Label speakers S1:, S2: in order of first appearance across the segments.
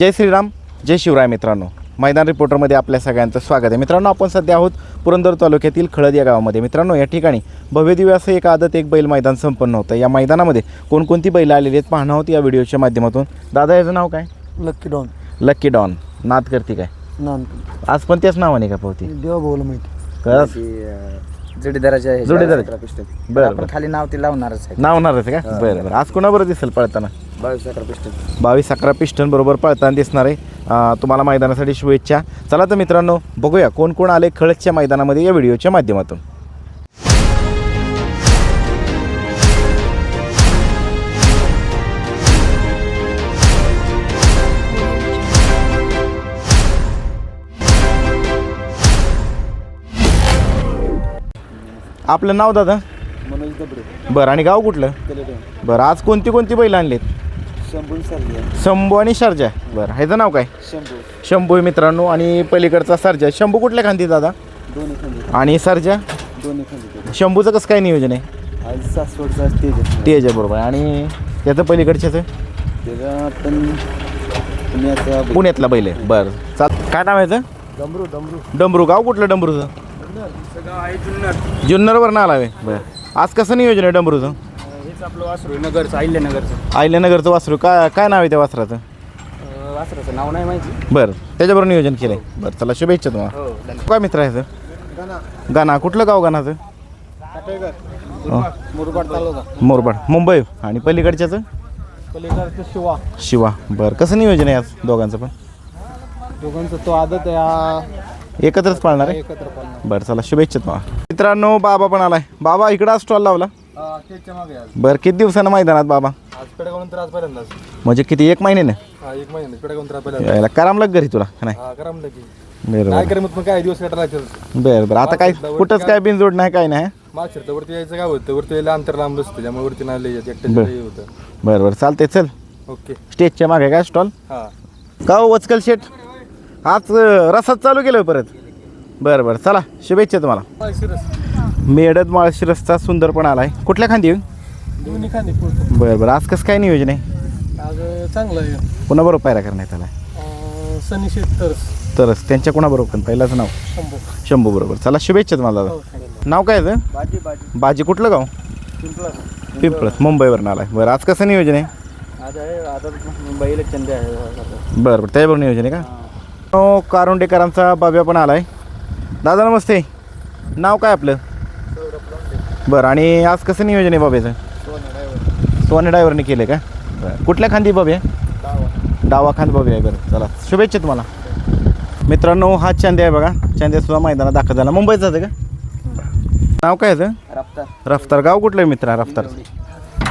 S1: जय श्रीराम जय शिवराय मित्रांनो. मैदान रिपोर्टरमध्ये आपल्या सगळ्यांचं स्वागत आहे. मित्रांनो आपण सध्या आहोत पुरंदर तालुक्यातील खळद या गावामध्ये. मित्रांनो या ठिकाणी भव्यदिव्य असं एक आदत एक बैल मैदान संपन्न होतं. या मैदानामध्ये कोणकोणती बैलं आलेली आहेत पाहणं आहोत या व्हिडिओच्या माध्यमातून. दादा याचं नाव काय?
S2: लक्की डॉन
S1: लक्की डॉन नाद करते काय?
S2: नान
S1: आज पण त्याच नावाने का पावती?
S2: देवा भाऊला माहिती.
S3: जोडीदाराच्या
S1: जोडीदार? बरं.
S3: खाली नाव ते लावणारच आहे.
S1: नावणारच आहे का? बरं बरं. आज कोणाबरोबर दिसेल पळताना?
S3: बावीस अकरा पिस्टन.
S1: बावीस अकरा पिस्टन बरोबर पळताना दिसणार आहे. अं, तुम्हाला मैदानासाठी शुभेच्छा. चला तर मित्रांनो बघूया कोण कोण आले खळदच्या मैदानामध्ये या व्हिडिओच्या माध्यमातून. आपलं नाव दादा?
S2: मनोज दबडे
S1: बरं आणि गाव कुठलं? बरं आज कोणती कोणती बैल आणलीत?
S2: शंभू
S1: आणि शारजा. बरं ह्याचं नाव काय?
S2: शंभू.
S1: शंभू आहे मित्रांनो आणि पलीकडचा सर्जा शंभू कुठल्या खांदी दादा?
S2: दोन्ही
S1: आणि सर्जा?
S2: दोन्ही खांदे
S1: शंभूचं कसं काय नियोजन आहे?
S2: आज सासवडचा तेज आहे.
S1: तेज आहे बरोबर. आणि त्याचं पलीकडच्याचं?
S2: त्याचा आपण पुण्याचा
S1: पुण्यातला बैल आहे. बरं. चाल काय नाव आहे याचं?
S2: डमरू डमरू.
S1: डमरू. गाव कुठलं डमरूचं? जुन्नरवरनं आला आहे बरं. आज कसं नियोजन आहे डमरूचं?
S3: आपलं वासरू नगरचं अहिल्यानगरचं.
S1: आयल्यानगरचं वासरू. काय काय नाव आहे त्या वासराचं?
S3: वासराचं नाव नाही माहिती.
S1: बरं. त्याच्याबरोबर नियोजन केलं आहे बरं चला शुभेच्छा तुम्हाला.
S3: हो धन्यवाद.
S1: काय मित्र आहे? गाणा. कुठलं गाव गाणाचं
S2: मुरबाड तालुका.
S1: मोरबाड. मुंबई. आणि पलीकडच्याचं?
S2: पलीकडचं शिवा.
S1: शिवा. बरं. कसं नियोजन आहे आज दोघांचं पण?
S2: दोघांचा तो आदत आहे हा.
S1: एकत्रच पाळणार आहे?
S2: एकत्र पालणार
S1: बरं चला शुभेच्छा तुम्हाला. मित्रांनो बाबा पण आलाय. बाबा इकडं स्टॉल लावला.
S2: त्याच्यामागे आज.
S1: बरं किती दिवसानं मैदानात बाबा?
S2: आज पेडगाव नंतर आज पहिल्यांदाच.
S1: म्हणजे किती एक
S2: हा महिना आज पहिल्यांदा
S1: यायला करामलं घरी तुला का नाही?
S2: हा करा म्हणलं की.
S1: बरं
S2: काय मग दिवस काढायला लागतील
S1: बरं बरं. आता काय कुठंच काय बिनजोड नाही काय नाही
S2: मागच्या वरती यायचं काय होतं वरती यायला अंतर लांब असतं त्यामुळे वरती नाही लय येत. एकट्याचं
S1: बरं.
S2: लय होतं.
S1: बरं बरं. चालते चल.
S2: ओके.
S1: स्टेजच्या मागे काय स्टॉल?
S2: हा.
S1: का हो वचकल शेट आज अं, रसात चालू केलं परत. बरं बरं. चला शुभेच्छा तुम्हाला. मेडद माळशिरसचा सुंदर पण आलाय. कुठल्या खांदी
S2: दोन्ही खांदे
S1: बरं बरं. आज कसं काय नियोजन आहे?
S2: आज चांगलं आहे.
S1: पुन्हा बरोबर पायरा करण्यात आला
S2: अं, सनी शेतकर्स
S1: तरच त्यांच्या कोणाबरोबर पण? पहिलाच नाव.
S2: शंभू.
S1: शंभू बरोबर. चला शुभेच्छा तुम्हाला दादा. नाव काय आहे?
S2: बाजी बाजी.
S1: बाजी कुठलं गाव?
S2: पिंपळा
S1: पिंपळत मुंबईवरून आलाय. बरं आज कसं नियोजन आहे?
S2: आज आहे आता मुंबईला चंदे आहे.
S1: बरं बरं. त्याच्याबरोबर नियोजन आहे का? हो. कारुंडेकरांचा बाब्या पण आलाय. दादा नमस्ते. नाव काय आपलं? बरं आणि आज कसं नियोजन आहे बाब्याचं सोने ड्रायव्हरने केलं का? बरं. कुठल्या खांदी बाब्या डावा खांद बाबी आहे बरं. चला शुभेच्छा तुम्हाला. मित्रांनो हा चांदे आहे बघा. चांदे सुद्धा मैदानात दाखल झाला. मुंबईत जातं का? नाव काय याचं?
S3: रफ्तार.
S1: रफ्तार. गाव कुठलं आहे मित्रा? रफ्तार.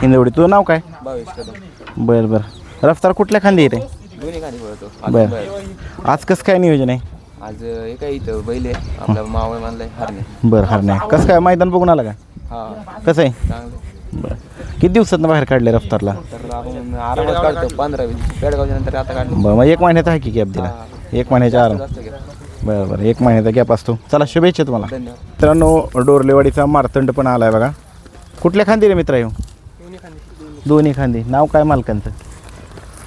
S1: हिंदवडी. तुझं नाव काय? बरं बरं. रफ्तार कुठल्या खांदी येते
S3: दोन्ही खाली पळतो.
S1: बरं. आज कसं काय नियोजन आहे?
S3: आज काय इथं बैल आहे. आपला मावळ मानलाय हरणे
S1: बरं हर नाही कसं काय? मैदान बघून आला का?
S3: हा.
S1: कसं आहे?
S3: चांगलं
S1: बरं. किती दिवसात बाहेर काढले रफ्तारला?
S3: तर आपण आरामात काढतो. पंधरा वीस पेडगावच्या नंतर आता काढलं.
S1: बरं मग एक महिन्याचा आहे की गॅप दिला? एक महिन्याच्या आराम
S3: जास्त
S1: बरं बरं. एक महिन्याचा गॅप असतो. चला शुभेच्छा तुम्हाला.
S3: धन्यवाद.
S1: मित्रांनो डोरलेवाडीचा मारतंड पण आलाय बघा. कुठल्या खांदी रे मित्र येऊ दोन्ही खांदी. नाव काय मालकांचं?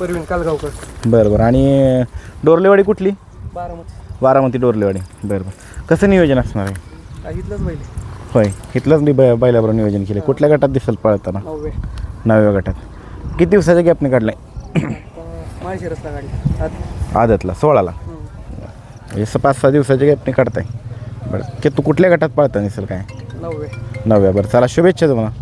S2: परवीन कालगावकर.
S1: बरं बरं. आणि डोरलेवाडी कुठली?
S2: बारामती.
S1: बारामती डोरलेवाडी. बरं बरं. कसं नियोजन असणार आहे?
S2: पहिले
S1: होय. इथलंच मी बै बैलाबरोबर नियोजन केलं कुठल्या गटात दिसेल पळताना?
S2: नववे.
S1: नवव्या गटात. किती दिवसाच्या गॅपने काढलाय? आदतला सोळाला. हे. स- पाच सहा दिवसाच्या गॅपने काढताय. बरं. की तू कुठल्या गटात पळता दिसेल काय?
S2: नववे.
S1: नवव्या. बरं चला शुभेच्छा तुम्हाला.